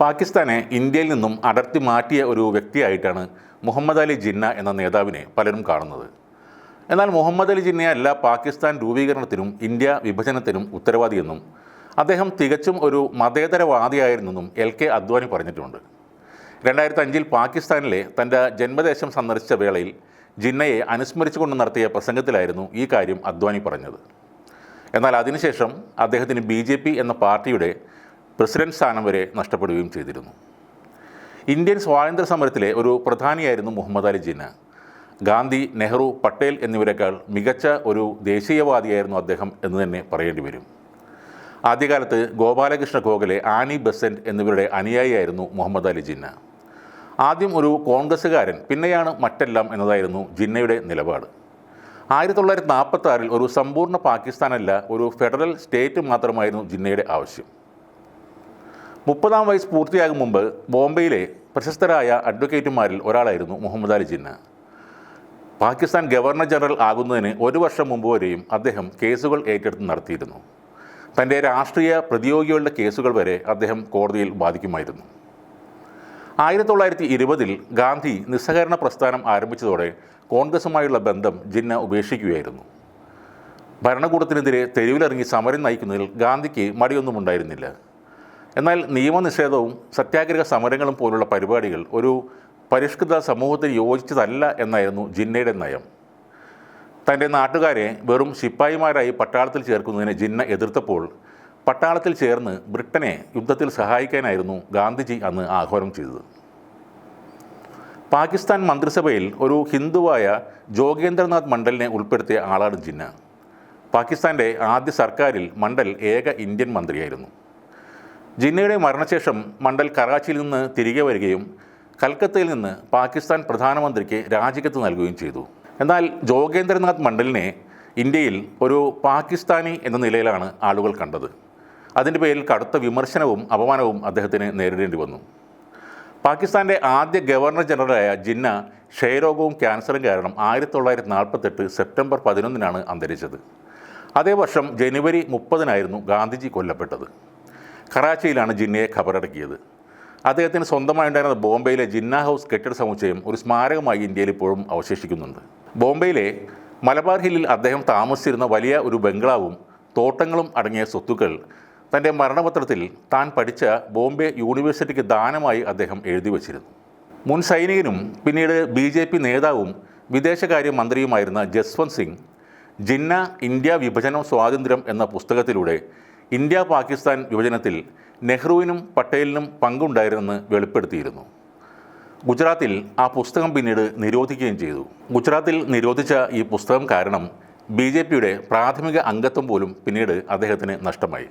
പാകിസ്ഥാനെ ഇന്ത്യയിൽ നിന്നും അടർത്തി മാറ്റിയ ഒരു വ്യക്തിയായിട്ടാണ് മുഹമ്മദ് അലി ജിന്ന എന്ന നേതാവിനെ പലരും കാണുന്നത്. എന്നാൽ മുഹമ്മദ് അലി ജിന്നയല്ല പാകിസ്ഥാൻ രൂപീകരണത്തിനും ഇന്ത്യ വിഭജനത്തിനും ഉത്തരവാദിയെന്നും അദ്ദേഹം തികച്ചും ഒരു മതേതരവാദിയായിരുന്നെന്നും എൽ കെ അദ്വാനി പറഞ്ഞിട്ടുണ്ട്. രണ്ടായിരത്തി അഞ്ചിൽ പാകിസ്ഥാനിലെ തന്റെ ജന്മദേശം സന്ദർശിച്ച വേളയിൽ ജിന്നയെ അനുസ്മരിച്ചുകൊണ്ട് നടത്തിയ പ്രസംഗത്തിലായിരുന്നു ഈ കാര്യം അദ്വാനി പറഞ്ഞത്. എന്നാൽ അതിനുശേഷം അദ്ദേഹത്തിന് ബി എന്ന പാർട്ടിയുടെ പ്രസിഡന്റ് സ്ഥാനം വരെ നഷ്ടപ്പെടുകയും ചെയ്തിരുന്നു. ഇന്ത്യൻ സ്വാതന്ത്ര്യ സമരത്തിലെ ഒരു പ്രധാനിയായിരുന്നു മുഹമ്മദ് അലി ജിന്ന. ഗാന്ധി നെഹ്റു പട്ടേൽ എന്നിവരെക്കാൾ മികച്ച ഒരു ദേശീയവാദിയായിരുന്നു അദ്ദേഹം എന്ന് തന്നെ പറയേണ്ടി വരും. ആദ്യകാലത്ത് ഗോപാലകൃഷ്ണ ഗോഖലെ ആനി ബസന്റ് എന്നിവരുടെ അനുയായിയായിരുന്നു മുഹമ്മദ് അലി ജിന്ന. ആദ്യം ഒരു കോൺഗ്രസ്സുകാരൻ പിന്നെയാണ് മറ്റെല്ലാം എന്നതായിരുന്നു ജിന്നയുടെ നിലപാട്. ആയിരത്തി തൊള്ളായിരത്തി നാൽപ്പത്തി ആറിൽ ഒരു സമ്പൂർണ പാകിസ്ഥാനല്ല ഒരു ഫെഡറൽ സ്റ്റേറ്റ് മാത്രമായിരുന്നു ജിന്നയുടെ ആവശ്യം. മുപ്പതാം വയസ്സ് പൂർത്തിയാകും മുമ്പ് ബോംബെയിലെ പ്രശസ്തരായ അഡ്വക്കേറ്റുമാരിൽ ഒരാളായിരുന്നു മുഹമ്മദ് അലി ജിന്ന. പാകിസ്ഥാൻ ഗവർണർ ജനറൽ ആകുന്നതിന് ഒരു വർഷം മുമ്പ് വരെയും അദ്ദേഹം കേസുകൾ ഏറ്റെടുത്ത് നടത്തിയിരുന്നു. തന്റെ രാഷ്ട്രീയ പ്രതിയോഗികളുടെ കേസുകൾ വരെ അദ്ദേഹം കോടതിയിൽ ബാധിക്കുമായിരുന്നു ആയിരത്തി തൊള്ളായിരത്തി ഇരുപതിൽ ഗാന്ധി നിസ്സഹകരണ പ്രസ്ഥാനം ആരംഭിച്ചതോടെ കോൺഗ്രസുമായുള്ള ബന്ധം ജിന്ന ഉപേക്ഷിക്കുകയായിരുന്നു. ഭരണകൂടത്തിനെതിരെ തെരുവിലിറങ്ങി സമരം നയിക്കുന്നതിൽ ഗാന്ധിക്ക് മടിയൊന്നും ഉണ്ടായിരുന്നില്ല എന്നാൽ നിയമനിഷേധവും സത്യാഗ്രഹ സമരങ്ങളും പോലുള്ള പരിപാടികൾ ഒരു പരിഷ്കൃത സമൂഹത്തിന് യോജിച്ചതല്ല എന്നായിരുന്നു ജിന്നയുടെ നയം. തന്റെ നാട്ടുകാരെ വെറും ശിപ്പായിമാരായി പട്ടാളത്തിൽ ചേർക്കുന്നതിനെ ജിന്ന എതിർത്തപ്പോൾ പട്ടാളത്തിൽ ചേർന്ന് ബ്രിട്ടനെ യുദ്ധത്തിൽ സഹായിക്കാനായിരുന്നു ഗാന്ധിജി അന്ന് ആഹ്വാനം ചെയ്തത്. പാകിസ്ഥാൻ മന്ത്രിസഭയിൽ ഒരു ഹിന്ദുവായ ജോഗേന്ദ്രനാഥ് മണ്ഡലിനെ ഉൾപ്പെടുത്തിയ ആളാണ് ജിന്ന. പാകിസ്ഥാന്റെ ആദ്യ സർക്കാരിൽ മണ്ഡൽ ഏക ഇന്ത്യൻ മന്ത്രിയായിരുന്നു. ജിന്നയുടെ മരണശേഷം മണ്ഡൽ കറാച്ചിയിൽ നിന്ന് തിരികെ വരികയും കൽക്കത്തയിൽ നിന്ന് പാകിസ്ഥാൻ പ്രധാനമന്ത്രിക്ക് രാജിക്കത്ത് നൽകുകയും ചെയ്തു. എന്നാൽ ജോഗേന്ദ്രനാഥ് മണ്ഡലിനെ ഇന്ത്യയിൽ ഒരു പാകിസ്ഥാനി എന്ന നിലയിലാണ് ആളുകൾ കണ്ടത്. അതിന്റെ പേരിൽ കടുത്ത വിമർശനവും അപമാനവും അദ്ദേഹത്തിന് നേരിടേണ്ടി വന്നു. പാകിസ്ഥാന്റെ ആദ്യ ഗവർണർ ജനറലായ ജിന്ന ക്ഷയരോഗവും ക്യാൻസറും കാരണം ആയിരത്തി തൊള്ളായിരത്തി നാൽപ്പത്തെട്ട് സെപ്റ്റംബർ പതിനൊന്നിനാണ് അന്തരിച്ചത്. അതേ വർഷം ജനുവരി മുപ്പതിനായിരുന്നു ഗാന്ധിജി കൊല്ലപ്പെട്ടത്. കറാച്ചിയിലാണ് ജിന്നയെ ഖബറടക്കിയത്. അദ്ദേഹത്തിന് സ്വന്തമായുണ്ടായിരുന്ന ബോംബെയിലെ ജിന്ന ഹൗസ് കെട്ടിട സമുച്ചയം ഒരു സ്മാരകമായി ഇന്ത്യയിൽ ഇപ്പോഴും അവശേഷിക്കുന്നുണ്ട്. ബോംബെയിലെ മലബാർ ഹില്ലിൽ അദ്ദേഹം താമസിച്ചിരുന്ന വലിയ ഒരു ബംഗ്ലാവും തോട്ടങ്ങളും അടങ്ങിയ സ്വത്തുക്കൾ തന്റെ മരണപത്രത്തിൽ താൻ പഠിച്ച ബോംബെ യൂണിവേഴ്സിറ്റിക്ക് ദാനമായി അദ്ദേഹം എഴുതി വച്ചിരുന്നു. മുൻ സൈനികനും പിന്നീട് ബി ജെ പി നേതാവും വിദേശകാര്യ മന്ത്രിയുമായിരുന്ന ജസ്വന്ത് സിംഗ് ജിന്ന ഇന്ത്യ വിഭജനം സ്വാതന്ത്ര്യം എന്ന പുസ്തകത്തിലൂടെ ഇന്ത്യ പാകിസ്ഥാൻ വിഭജനത്തിൽ നെഹ്റുവിനും പട്ടേലിനും പങ്കുണ്ടായിരുന്നെന്ന് വെളിപ്പെടുത്തിയിരുന്നു. ഗുജറാത്തിൽ ആ പുസ്തകം പിന്നീട് നിരോധിക്കുകയും ചെയ്തു. ഗുജറാത്തിൽ നിരോധിച്ച ഈ പുസ്തകം കാരണം ബി പ്രാഥമിക അംഗത്വം പോലും പിന്നീട് അദ്ദേഹത്തിന് നഷ്ടമായി.